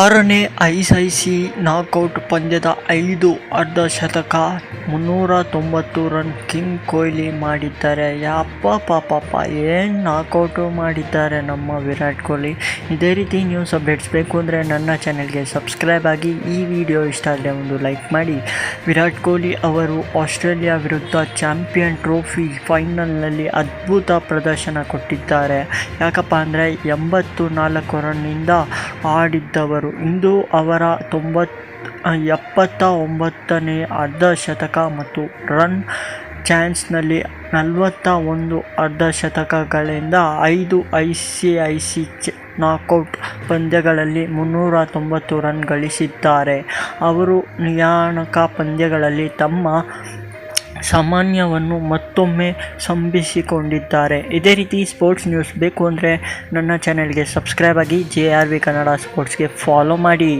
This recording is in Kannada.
ಆರನೇ ಐ ಸಿ ಸಿ ನಾಕೌಟ್ ಪಂದ್ಯದ ಐದು ಅರ್ಧಶತಕ ಮುನ್ನೂರ ತೊಂಬತ್ತು ರನ್ ಕಿಂಗ್ ಕೊಹ್ಲಿ ಮಾಡಿದ್ದಾರೆ. ಯಪ್ಪ, ಪಾಪ ಏನು ನಾಕೌಟು ಮಾಡಿದ್ದಾರೆ ನಮ್ಮ ವಿರಾಟ್ ಕೊಹ್ಲಿ? ಇದೇ ರೀತಿ ನ್ಯೂಸ್ ಅಪ್ಡೇಟ್ಸ್ ಬೇಕು ಅಂದರೆ ನನ್ನ ಚಾನೆಲ್ಗೆ ಸಬ್ಸ್ಕ್ರೈಬ್ ಆಗಿ. ಈ ವಿಡಿಯೋ ಇಷ್ಟ ಆದರೆ ಒಂದು ಲೈಕ್ ಮಾಡಿ. ವಿರಾಟ್ ಕೊಹ್ಲಿ ಅವರು ಆಸ್ಟ್ರೇಲಿಯಾ ವಿರುದ್ಧ ಚಾಂಪಿಯನ್ ಟ್ರೋಫಿ ಫೈನಲ್ನಲ್ಲಿ ಅದ್ಭುತ ಪ್ರದರ್ಶನ ಕೊಟ್ಟಿದ್ದಾರೆ. ಯಾಕಪ್ಪ ಅಂದರೆ ಎಂಬತ್ತು ನಾಲ್ಕು ರನ್ನಿಂದ ಆಡಿದ್ದವರು ಇಂದು ಅವರ ತೊಂಬತ್ತು ಎಪ್ಪತ್ತ ಒಂಬತ್ತನೇ ಅರ್ಧಶತಕ ಮತ್ತು ರನ್ ಚಾನ್ಸ್ನಲ್ಲಿ ನಲವತ್ತ ಒಂದು ಅರ್ಧ ಶತಕಗಳಿಂದ ಐದು ಐ ಸಿ ಐ ಸಿ ಚ ನಾಕೌಟ್ ಪಂದ್ಯಗಳಲ್ಲಿ ಮುನ್ನೂರ ತೊಂಬತ್ತು ರನ್ ಗಳಿಸಿದ್ದಾರೆ. ಅವರು ನಿಯಾಣಕ ಪಂದ್ಯಗಳಲ್ಲಿ ತಮ್ಮ ಸಾಮಾನ್ಯವನ್ನು ಮತ್ತೊಮ್ಮೆ ಸಂಭಿಸಿಕೊಂಡಿದ್ದಾರೆ ಇದೇ ರೀತಿ ಸ್ಪೋರ್ಟ್ಸ್ ನ್ಯೂಸ್ ಬೇಕು ಅಂದರೆ ನನ್ನ ಚಾನೆಲ್ಗೆ ಸಬ್ಸ್ಕ್ರೈಬ್ ಆಗಿ ಜೆ ಆರ್ ವಿ ಕನ್ನಡ ಸ್ಪೋರ್ಟ್ಸ್ಗೆ ಫಾಲೋ ಮಾಡಿ.